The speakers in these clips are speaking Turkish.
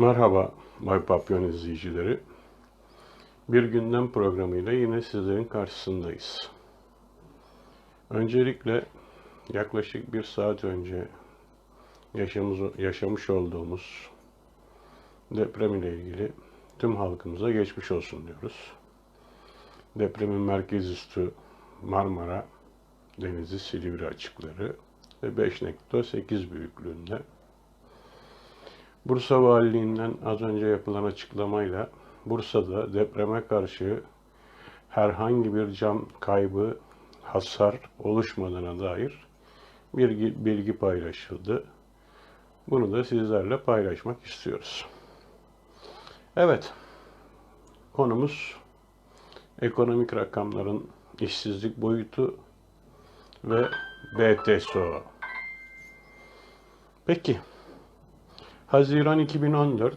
Merhaba Bay Papyon izleyicileri. Bir gündem programıyla yine sizlerin karşısındayız. Öncelikle yaklaşık bir saat önce yaşamız, yaşamış olduğumuz deprem ile ilgili tüm halkımıza geçmiş olsun diyoruz. Depremin merkez üstü Marmara Denizi Silivri açıkları ve 5.8 büyüklüğünde Bursa Valiliğinden az önce yapılan açıklamayla Bursa'da depreme karşı herhangi bir can kaybı, hasar oluşmadığına dair bir bilgi paylaşıldı. Bunu da sizlerle paylaşmak istiyoruz. Evet, konumuz ekonomik rakamların işsizlik boyutu ve BTSO. Peki, Haziran 2014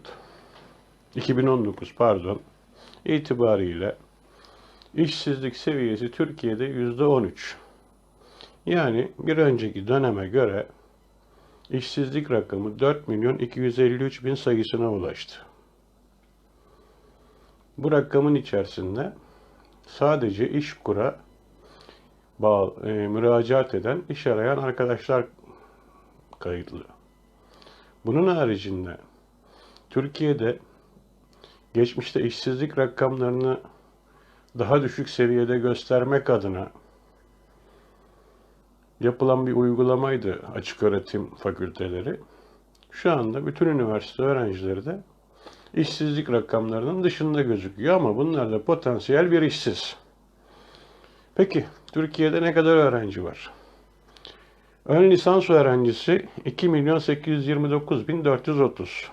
2019 pardon itibariyle işsizlik seviyesi Türkiye'de %13. Yani bir önceki döneme göre işsizlik rakamı 4 milyon 253 bin sayısına ulaştı. Bu rakamın içerisinde sadece iş kura bağ, e, müracaat eden, iş arayan arkadaşlar kayıtlı. Bunun haricinde Türkiye'de geçmişte işsizlik rakamlarını daha düşük seviyede göstermek adına yapılan bir uygulamaydı açık öğretim fakülteleri. Şu anda bütün üniversite öğrencileri de işsizlik rakamlarının dışında gözüküyor ama bunlar da potansiyel bir işsiz. Peki Türkiye'de ne kadar öğrenci var? Ön lisans öğrencisi 2 milyon 829 bin 430.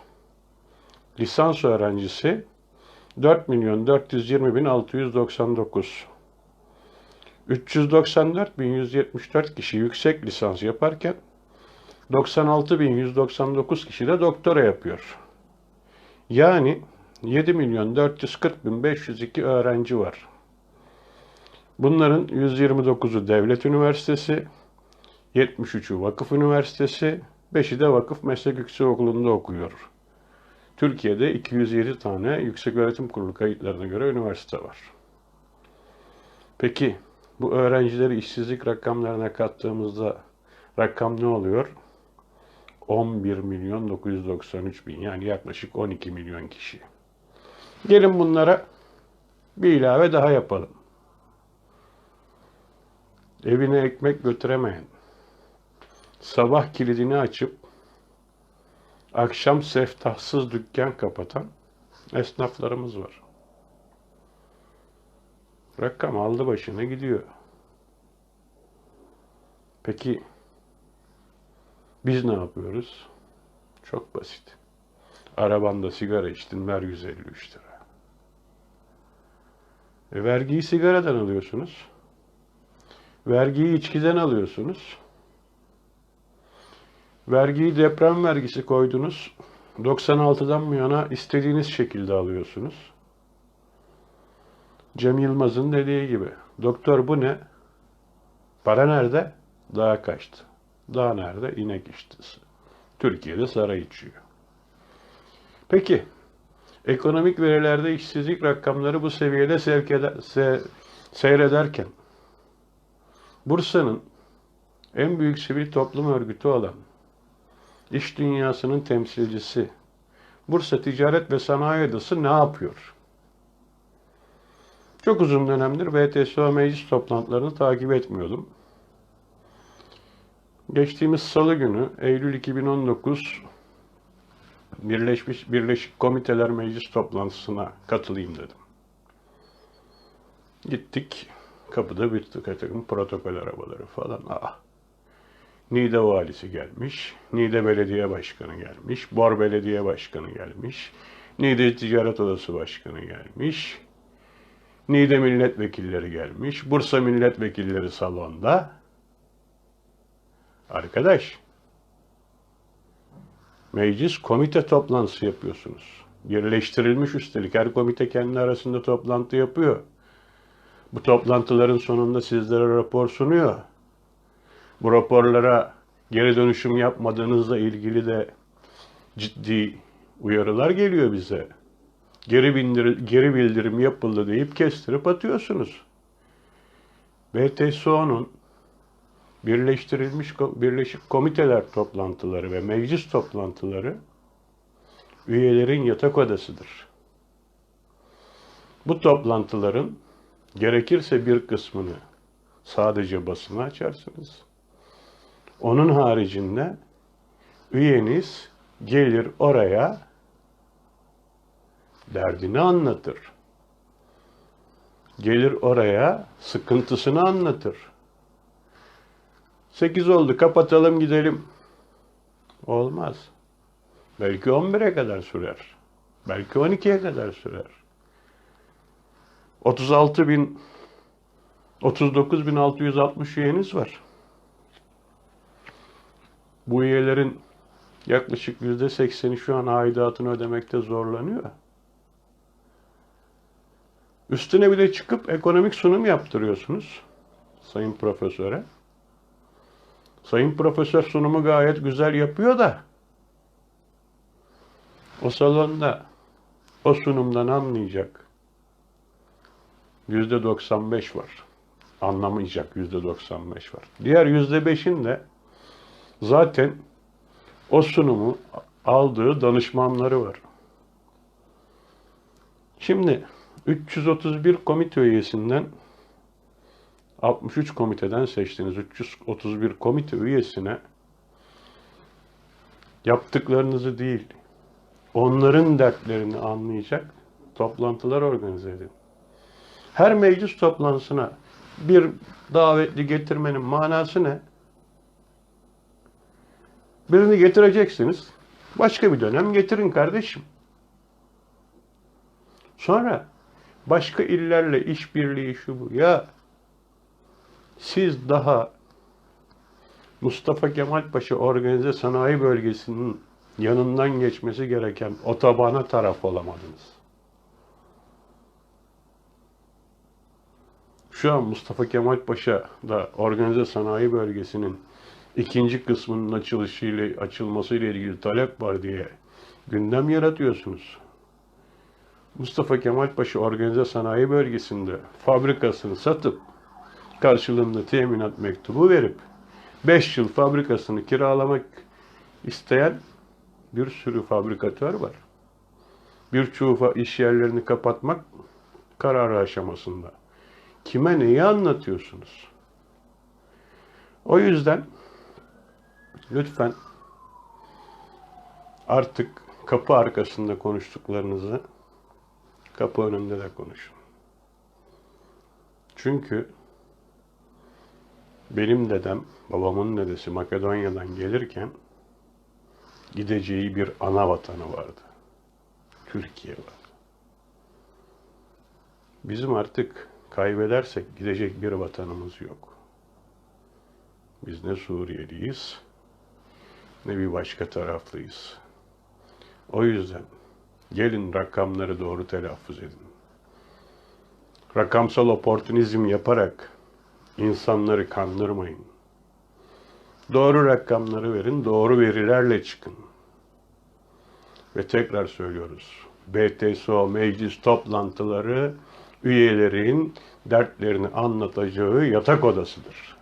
Lisans öğrencisi 4 milyon 420 bin 699. 394 bin 174 kişi yüksek lisans yaparken 96 bin 199 kişi de doktora yapıyor. Yani 7 milyon 440 bin 502 öğrenci var. Bunların 129'u devlet üniversitesi, 73'ü vakıf üniversitesi, 5'i de vakıf meslek yüksekokulu'nda okuyor. Türkiye'de 207 tane yükseköğretim kurulu kayıtlarına göre üniversite var. Peki bu öğrencileri işsizlik rakamlarına kattığımızda rakam ne oluyor? 11 milyon 993 bin yani yaklaşık 12 milyon kişi. Gelin bunlara bir ilave daha yapalım. Evine ekmek götüremeyen, sabah kilidini açıp akşam seftahsız dükkan kapatan esnaflarımız var. Rakam aldı başına gidiyor. Peki biz ne yapıyoruz? Çok basit. Arabanda sigara içtin ver 153 lira. E, vergiyi sigaradan alıyorsunuz. Vergiyi içkiden alıyorsunuz. Vergiyi deprem vergisi koydunuz. 96'dan bu yana istediğiniz şekilde alıyorsunuz. Cem Yılmaz'ın dediği gibi. Doktor bu ne? Para nerede? Dağa kaçtı. Dağ nerede? İnek iştisi. Türkiye'de saray içiyor. Peki, ekonomik verilerde işsizlik rakamları bu seviyede sevk eder, se, seyrederken Bursa'nın en büyük sivil toplum örgütü olan iş dünyasının temsilcisi Bursa Ticaret ve Sanayi Odası ne yapıyor? Çok uzun dönemdir BTSO meclis toplantılarını takip etmiyordum. Geçtiğimiz salı günü Eylül 2019 Birleşmiş Birleşik Komiteler Meclis toplantısına katılayım dedim. Gittik. Kapıda bir takım protokol arabaları falan. Aa. Niğde valisi gelmiş, Niğde belediye başkanı gelmiş, Bor belediye başkanı gelmiş, Niğde ticaret odası başkanı gelmiş, Niğde milletvekilleri gelmiş, Bursa milletvekilleri salonda. Arkadaş, meclis komite toplantısı yapıyorsunuz. Birleştirilmiş üstelik her komite kendi arasında toplantı yapıyor. Bu toplantıların sonunda sizlere rapor sunuyor. Bu raporlara geri dönüşüm yapmadığınızla ilgili de ciddi Uyarılar geliyor bize. Geri, bindir, geri bildirim yapıldı deyip kestirip atıyorsunuz. BTSO'nun birleştirilmiş Birleşik Komiteler toplantıları ve meclis toplantıları üyelerin yatak odasıdır. Bu toplantıların gerekirse bir kısmını sadece basına açarsınız. Onun haricinde üyeniz gelir oraya derdini anlatır. Gelir oraya sıkıntısını anlatır. 8 oldu kapatalım gidelim. Olmaz. Belki 11'e kadar sürer. Belki 12'ye kadar sürer. 36 bin 39.660 üyeniz var. Bu üyelerin yaklaşık %80'i şu an aidatını ödemekte zorlanıyor. Üstüne bir de çıkıp ekonomik sunum yaptırıyorsunuz Sayın Profesör'e. Sayın Profesör sunumu gayet güzel yapıyor da o salonda o sunumdan anlayacak yüzde 95 var. Anlamayacak yüzde 95 var. Diğer yüzde 5'in de zaten o sunumu aldığı danışmanları var. Şimdi 331 komite üyesinden 63 komiteden seçtiğiniz 331 komite üyesine yaptıklarınızı değil, onların dertlerini anlayacak toplantılar organize edin. Her meclis toplantısına bir davetli getirmenin manası ne? Birini getireceksiniz. Başka bir dönem getirin kardeşim. Sonra başka illerle işbirliği şu bu. Ya siz daha Mustafa Kemal Paşa Organize Sanayi Bölgesi'nin yanından geçmesi gereken otobana taraf olamadınız. Şu an Mustafa Kemal Paşa'da Organize Sanayi Bölgesi'nin ikinci kısmının açılışıyla açılmasıyla ilgili talep var diye gündem yaratıyorsunuz. Mustafa Kemal Paşa Organize Sanayi Bölgesi'nde fabrikasını satıp karşılığında teminat mektubu verip 5 yıl fabrikasını kiralamak isteyen bir sürü fabrikatör var. Birçoğu iş yerlerini kapatmak kararı aşamasında. Kime neyi anlatıyorsunuz? O yüzden lütfen artık kapı arkasında konuştuklarınızı kapı önünde de konuşun. Çünkü benim dedem, babamın dedesi Makedonya'dan gelirken gideceği bir ana vatanı vardı. Türkiye var. Bizim artık kaybedersek gidecek bir vatanımız yok. Biz ne Suriyeliyiz ne bir başka taraflıyız. O yüzden gelin rakamları doğru telaffuz edin. Rakamsal oportunizm yaparak insanları kandırmayın. Doğru rakamları verin, doğru verilerle çıkın. Ve tekrar söylüyoruz. BTSO meclis toplantıları üyelerin dertlerini anlatacağı yatak odasıdır.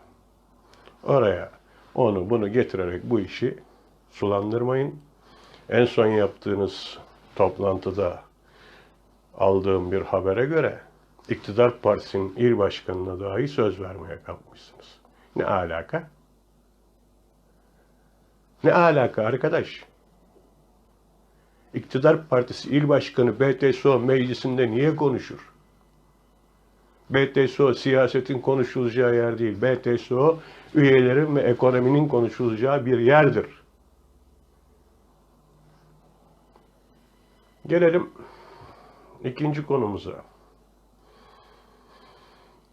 Oraya onu bunu getirerek bu işi sulandırmayın. En son yaptığınız toplantıda aldığım bir habere göre iktidar partisinin il başkanına dahi söz vermeye kalkmışsınız. Ne alaka? Ne alaka arkadaş? İktidar partisi il başkanı BTSO meclisinde niye konuşur? BTSO siyasetin konuşulacağı yer değil. BTSO üyelerin ve ekonominin konuşulacağı bir yerdir. Gelelim ikinci konumuza.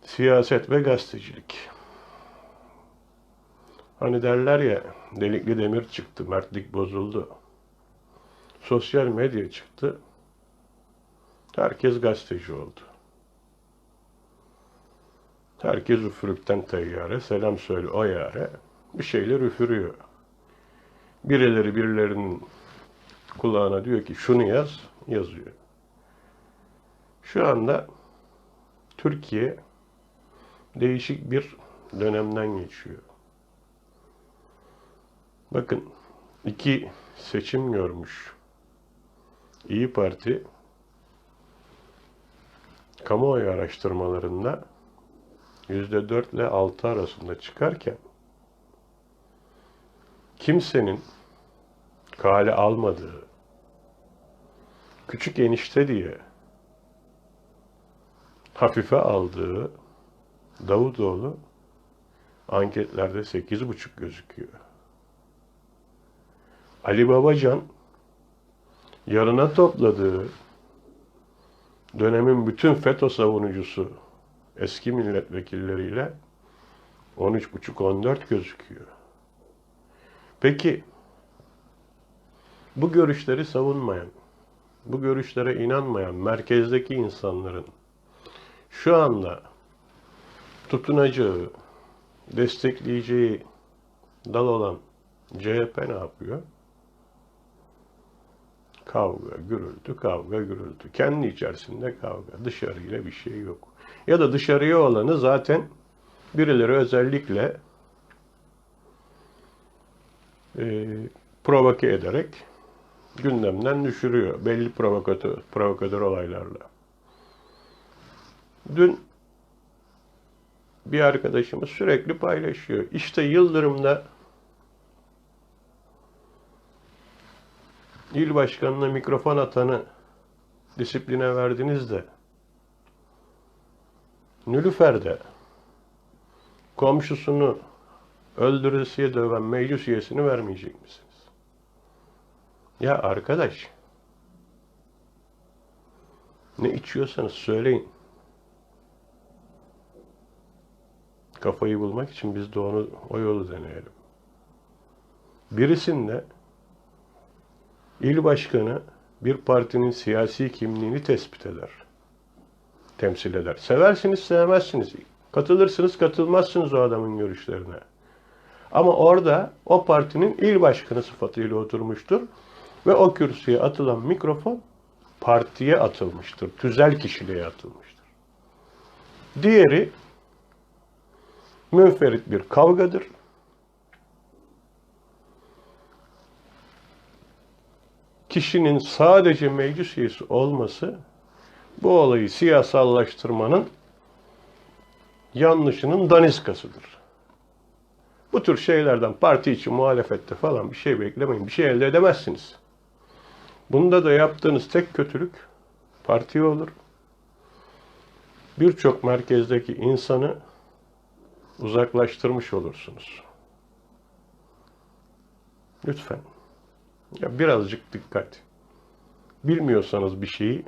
Siyaset ve gazetecilik. Hani derler ya delikli demir çıktı, mertlik bozuldu. Sosyal medya çıktı. Herkes gazeteci oldu. Herkes üfürükten teyyare, selam söyle o yare. Bir şeyler üfürüyor. Birileri birilerinin kulağına diyor ki şunu yaz, yazıyor. Şu anda Türkiye değişik bir dönemden geçiyor. Bakın iki seçim görmüş. İyi Parti kamuoyu araştırmalarında %4 ile 6 arasında çıkarken kimsenin kale almadığı küçük enişte diye hafife aldığı Davutoğlu anketlerde 8,5 gözüküyor. Ali Babacan yarına topladığı dönemin bütün FETÖ savunucusu eski milletvekilleriyle 13,5-14 gözüküyor. Peki bu görüşleri savunmayan, bu görüşlere inanmayan merkezdeki insanların şu anda tutunacağı, destekleyeceği dal olan CHP ne yapıyor? Kavga, gürültü, kavga, gürültü. Kendi içerisinde kavga. Dışarıyla bir şey yok. Ya da dışarıya olanı zaten birileri özellikle e, provoke ederek gündemden düşürüyor. Belli provokatör, provokatör olaylarla. Dün bir arkadaşımız sürekli paylaşıyor. İşte Yıldırım'da il başkanına mikrofon atanı disipline verdiniz de Nülüfer'de komşusunu öldüresiye döven meclis üyesini vermeyecek misiniz? Ya arkadaş ne içiyorsanız söyleyin. Kafayı bulmak için biz de onu o yolu deneyelim. Birisinde il başkanı bir partinin siyasi kimliğini tespit eder. Temsil eder. Seversiniz, sevmezsiniz. Katılırsınız, katılmazsınız o adamın görüşlerine. Ama orada o partinin il başkanı sıfatıyla oturmuştur ve o kürsüye atılan mikrofon partiye atılmıştır. Tüzel kişiliğe atılmıştır. Diğeri münferit bir kavgadır. Kişinin sadece meclis üyesi olması bu olayı siyasallaştırmanın yanlışının daniskasıdır. Bu tür şeylerden parti içi muhalefette falan bir şey beklemeyin. Bir şey elde edemezsiniz. Bunda da yaptığınız tek kötülük partiye olur. Birçok merkezdeki insanı uzaklaştırmış olursunuz. Lütfen. Ya birazcık dikkat. Bilmiyorsanız bir şeyi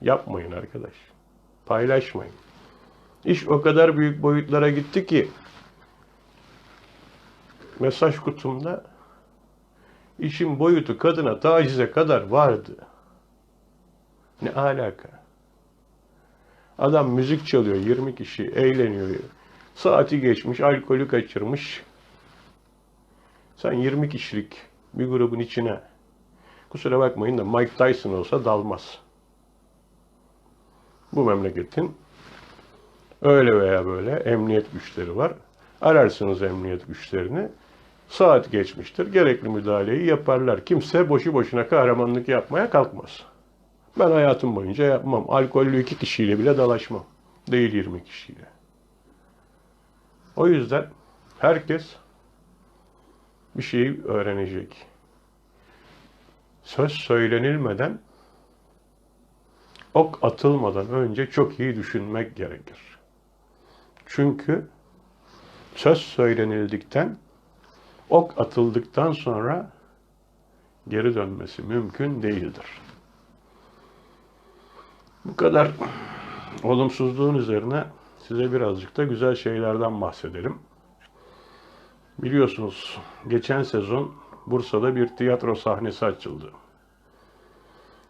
yapmayın arkadaş. Paylaşmayın. İş o kadar büyük boyutlara gitti ki mesaj kutumda işin boyutu kadına tacize kadar vardı. Ne alaka? Adam müzik çalıyor, 20 kişi eğleniyor. Saati geçmiş, alkolü kaçırmış. Sen 20 kişilik bir grubun içine kusura bakmayın da Mike Tyson olsa dalmaz. Bu memleketin öyle veya böyle emniyet güçleri var. Ararsınız emniyet güçlerini. Saat geçmiştir. Gerekli müdahaleyi yaparlar. Kimse boşu boşuna kahramanlık yapmaya kalkmaz. Ben hayatım boyunca yapmam. Alkollü iki kişiyle bile dalaşmam. Değil 20 kişiyle. O yüzden herkes bir şeyi öğrenecek. Söz söylenilmeden ok atılmadan önce çok iyi düşünmek gerekir. Çünkü söz söylenildikten ok atıldıktan sonra geri dönmesi mümkün değildir. Bu kadar olumsuzluğun üzerine size birazcık da güzel şeylerden bahsedelim. Biliyorsunuz geçen sezon Bursa'da bir tiyatro sahnesi açıldı.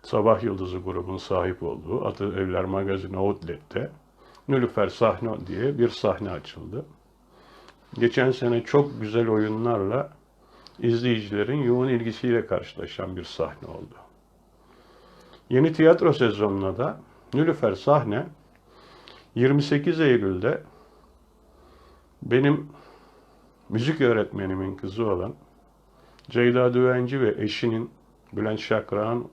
Sabah Yıldızı grubun sahip olduğu Adı Evler Magazin Outlet'te Nülüfer Sahne diye bir sahne açıldı. Geçen sene çok güzel oyunlarla izleyicilerin yoğun ilgisiyle karşılaşan bir sahne oldu. Yeni tiyatro sezonuna da Nülüfer sahne 28 Eylül'de benim müzik öğretmenimin kızı olan Ceyda Düvenci ve eşinin Bülent Şakrak'ın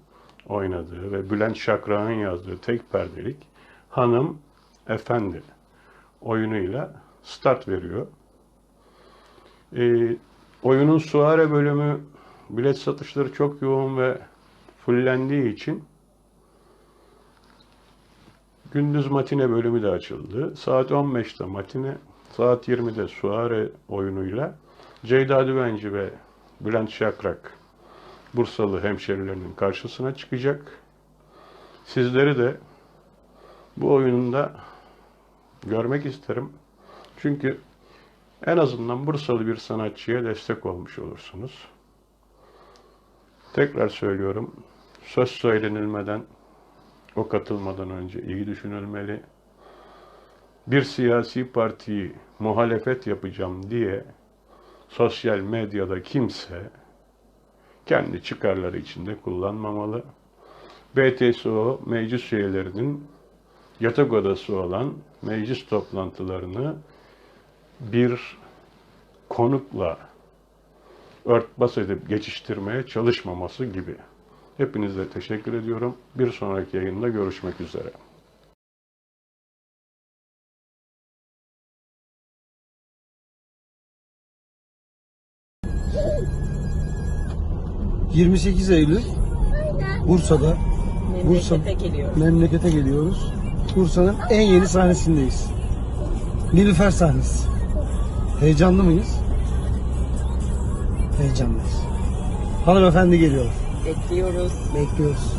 oynadığı ve Bülent Şakrak'ın yazdığı tek perdelik Hanım Efendi oyunuyla start veriyor. Ee, oyunun suare bölümü bilet satışları çok yoğun ve fullendiği için gündüz matine bölümü de açıldı. Saat 15'te matine, saat 20'de suare oyunuyla Ceyda Düvenci ve Bülent Şakrak Bursalı hemşerilerinin karşısına çıkacak. Sizleri de bu oyununda görmek isterim. Çünkü en azından Bursalı bir sanatçıya destek olmuş olursunuz. Tekrar söylüyorum, söz söylenilmeden, o katılmadan önce iyi düşünülmeli. Bir siyasi partiyi muhalefet yapacağım diye sosyal medyada kimse kendi çıkarları içinde kullanmamalı. BTSO meclis üyelerinin yatak odası olan meclis toplantılarını bir konukla örtbas edip geçiştirmeye çalışmaması gibi. Hepinize teşekkür ediyorum. Bir sonraki yayında görüşmek üzere. Aynen. 28 Eylül Bursa'da Bursa Memlekete geliyoruz. memlekete geliyoruz. Bursa'nın en yeni sahnesindeyiz. Nilüfer sahnesi. Heyecanlı mıyız? Heyecanlıyız. Hanımefendi geliyor. Bekliyoruz. Bekliyoruz.